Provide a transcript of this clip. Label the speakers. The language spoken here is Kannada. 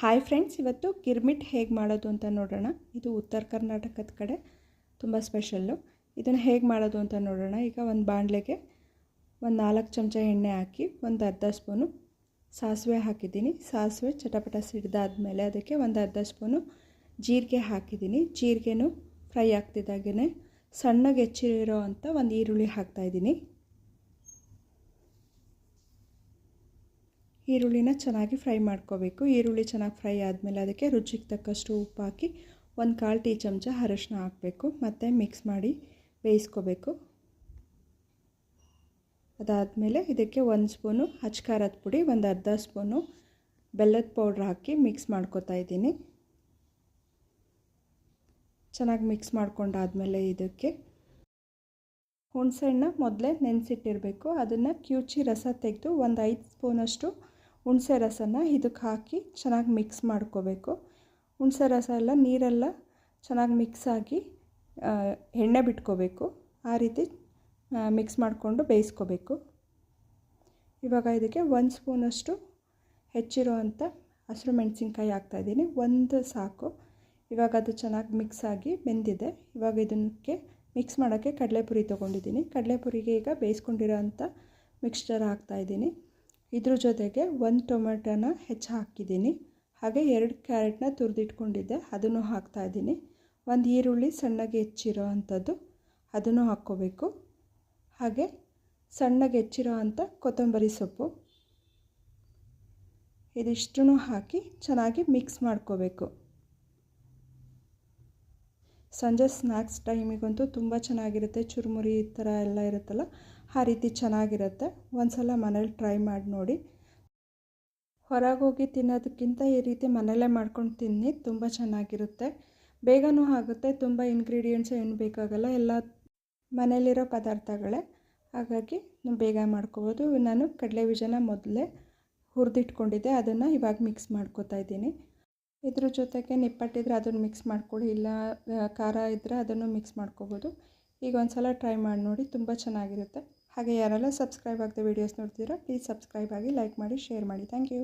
Speaker 1: ಹಾಯ್ ಫ್ರೆಂಡ್ಸ್ ಇವತ್ತು ಕಿರ್ಮಿಟ್ ಹೇಗೆ ಮಾಡೋದು ಅಂತ ನೋಡೋಣ. ಇದು ಉತ್ತರ ಕರ್ನಾಟಕದ ಕಡೆ, ತುಂಬ ಸ್ಪೆಷಲ್ಲು ಇದನ್ನು ಹೇಗೆ ಮಾಡೋದು ಅಂತ ನೋಡೋಣ. ಈಗ ಒಂದು ಬಾಣಲೆಗೆ ಒಂದು ನಾಲ್ಕು ಚಮಚ ಎಣ್ಣೆ ಹಾಕಿ, ಒಂದು ಅರ್ಧ ಸ್ಪೂನು ಸಾಸಿವೆ ಹಾಕಿದ್ದೀನಿ. ಸಾಸಿವೆ ಚಟಪಟ ಸಿಡ್ದಾದ್ಮೇಲೆ ಅದಕ್ಕೆ ಒಂದು ಅರ್ಧ ಸ್ಪೂನು ಜೀರಿಗೆ ಹಾಕಿದ್ದೀನಿ. ಜೀರಿಗೆನೂ ಫ್ರೈ ಆಗ್ತಿದ್ದಾಗೇ ಸಣ್ಣಗೆ ಹೆಚ್ಚಿರೋ ಅಂಥ ಒಂದು ಈರುಳ್ಳಿ ಹಾಕ್ತಾಯಿದ್ದೀನಿ ಈರುಳ್ಳಿನ ಚೆನ್ನಾಗಿ ಫ್ರೈ ಮಾಡ್ಕೋಬೇಕು. ಈರುಳ್ಳಿ ಚೆನ್ನಾಗಿ ಫ್ರೈ ಆದಮೇಲೆ ಅದಕ್ಕೆ ರುಚಿಗೆ ತಕ್ಕಷ್ಟು ಉಪ್ಪು ಹಾಕಿ ಒಂದು ಕಾಲು ಟೀ ಚಮಚ ಅರಶಿನ ಹಾಕಬೇಕು. ಮತ್ತು ಮಿಕ್ಸ್ ಮಾಡಿ ಬೇಯಿಸ್ಕೋಬೇಕು. ಅದಾದಮೇಲೆ ಇದಕ್ಕೆ ಒಂದು ಸ್ಪೂನು ಹಚ್ಕಾರದ ಪುಡಿ, ಒಂದು ಅರ್ಧ ಸ್ಪೂನು ಬೆಲ್ಲದ ಪೌಡ್ರ್ ಹಾಕಿ ಮಿಕ್ಸ್ ಮಾಡ್ಕೊತಾ ಇದ್ದೀನಿ. ಚೆನ್ನಾಗಿ ಮಿಕ್ಸ್ ಮಾಡ್ಕೊಂಡಾದಮೇಲೆ ಇದಕ್ಕೆ ಹುಣಸೆಹಣ್ಣ ಮೊದಲೇ ನೆನೆಸಿಟ್ಟಿರಬೇಕು. ಅದನ್ನು ಕ್ಯೂಚಿ ರಸ ತೆಗೆದು ಒಂದು ಐದು ಸ್ಪೂನಷ್ಟು ಹುಣಸೆ ರಸನ ಇದಕ್ಕೆ ಹಾಕಿ ಚೆನ್ನಾಗಿ ಮಿಕ್ಸ್ ಮಾಡ್ಕೋಬೇಕು. ಹುಣಸೆ ರಸ ಎಲ್ಲ ನೀರೆಲ್ಲ ಚೆನ್ನಾಗಿ ಮಿಕ್ಸ್ ಆಗಿ ಎಣ್ಣೆ ಬಿಟ್ಕೋಬೇಕು. ಆ ರೀತಿ ಮಿಕ್ಸ್ ಮಾಡಿಕೊಂಡು ಬೇಯಿಸ್ಕೋಬೇಕು. ಇವಾಗ ಇದಕ್ಕೆ ಒಂದು ಸ್ಪೂನಷ್ಟು ಹೆಚ್ಚಿರೋ ಅಂಥ ಹಸಿರು ಮೆಣಸಿನ್ಕಾಯಿ ಹಾಕ್ತಾಯಿದ್ದೀನಿ ಒಂದು ಸಾಕು. ಇವಾಗ ಅದು ಚೆನ್ನಾಗಿ ಮಿಕ್ಸ್ ಆಗಿ ಬೆಂದಿದೆ. ಇವಾಗ ಇದಕ್ಕೆ ಮಿಕ್ಸ್ ಮಾಡೋಕ್ಕೆ ಕಡಲೆಪುರಿ ತೊಗೊಂಡಿದ್ದೀನಿ. ಕಡಲೆಪುರಿಗೆ ಈಗ ಬೇಯಿಸ್ಕೊಂಡಿರೋ ಅಂಥ ಮಿಕ್ಸ್ಚರ್ ಹಾಕ್ತಾಯಿದ್ದೀನಿ ಇದ್ರ ಜೊತೆಗೆ ಒಂದು ಟೊಮೆಟೊನ ಹೆಚ್ಚು ಹಾಕಿದ್ದೀನಿ. ಹಾಗೆ ಎರಡು ಕ್ಯಾರೆಟ್ನ ತುರಿದಿಟ್ಕೊಂಡಿದ್ದೆ, ಅದನ್ನು ಹಾಕ್ತಾಯಿದ್ದೀನಿ ಒಂದು ಈರುಳ್ಳಿ ಸಣ್ಣಗೆ ಹೆಚ್ಚಿರೋ ಅಂಥದ್ದು ಅದನ್ನು ಹಾಕ್ಕೋಬೇಕು. ಹಾಗೆ ಸಣ್ಣಗೆ ಹೆಚ್ಚಿರೋ ಅಂಥ ಕೊತ್ತಂಬರಿ ಸೊಪ್ಪು ಇದಿಷ್ಟೂ ಹಾಕಿ ಚೆನ್ನಾಗಿ ಮಿಕ್ಸ್ ಮಾಡ್ಕೋಬೇಕು. ಸಂಜೆ ಸ್ನ್ಯಾಕ್ಸ್ ಟೈಮಿಗಂತೂ ತುಂಬ ಚೆನ್ನಾಗಿರುತ್ತೆ. ಚುರುಮುರಿ ಈ ಥರ ಎಲ್ಲ ಇರುತ್ತಲ್ಲ, ಆ ರೀತಿ ಚೆನ್ನಾಗಿರುತ್ತೆ. ಒಂದು ಸಲ ಮನೇಲಿ ಟ್ರೈ ಮಾಡಿ ನೋಡಿ. ಹೊರಗೆ ಹೋಗಿ ತಿನ್ನೋದಕ್ಕಿಂತ ಈ ರೀತಿ ಮನೇಲೇ ಮಾಡ್ಕೊಂಡು ತಿನ್ನಿ, ತುಂಬ ಚೆನ್ನಾಗಿರುತ್ತೆ. ಬೇಗನೂ ಆಗುತ್ತೆ, ತುಂಬ ಇನ್ಗ್ರೀಡಿಯೆಂಟ್ಸ್ ಏನು ಬೇಕಾಗಲ್ಲ, ಎಲ್ಲ ಮನೇಲಿರೋ ಪದಾರ್ಥಗಳೇ. ಹಾಗಾಗಿ ಬೇಗ ಮಾಡ್ಕೋಬೋದು. ನಾನು ಕಡಲೆ ಬೀಜನ ಮೊದಲೇ ಹುರಿದಿಟ್ಕೊಂಡಿದ್ದೆ, ಅದನ್ನು ಇವಾಗ ಮಿಕ್ಸ್ ಮಾಡ್ಕೋತಾ ಇದ್ದೀನಿ. ಇದ್ರ ಜೊತೆಗೆ ನಿಪ್ಪಟ್ಟಿದ್ರೆ ಅದನ್ನು ಮಿಕ್ಸ್ ಮಾಡ್ಕೊಳ್ಳಿ ಇಲ್ಲ ಖಾರ ಇದ್ದರೆ ಅದನ್ನು ಮಿಕ್ಸ್ ಮಾಡ್ಕೋಬೋದು. ಈಗ ಒಂದು ಸಲ ಟ್ರೈ ಮಾಡಿ ನೋಡಿ, ತುಂಬ ಚೆನ್ನಾಗಿರುತ್ತೆ. ಹಾಗೆ ಯಾರೆಲ್ಲ ಸಬ್ಸ್ಕ್ರೈಬ್ ಆಗದೆ ವೀಡಿಯೋಸ್ ನೋಡ್ತೀರೋ ಪ್ಲೀಸ್ ಸಬ್ಸ್ಕ್ರೈಬ್ ಆಗಿ ಲೈಕ್ ಮಾಡಿ ಶೇರ್ ಮಾಡಿ. Thank you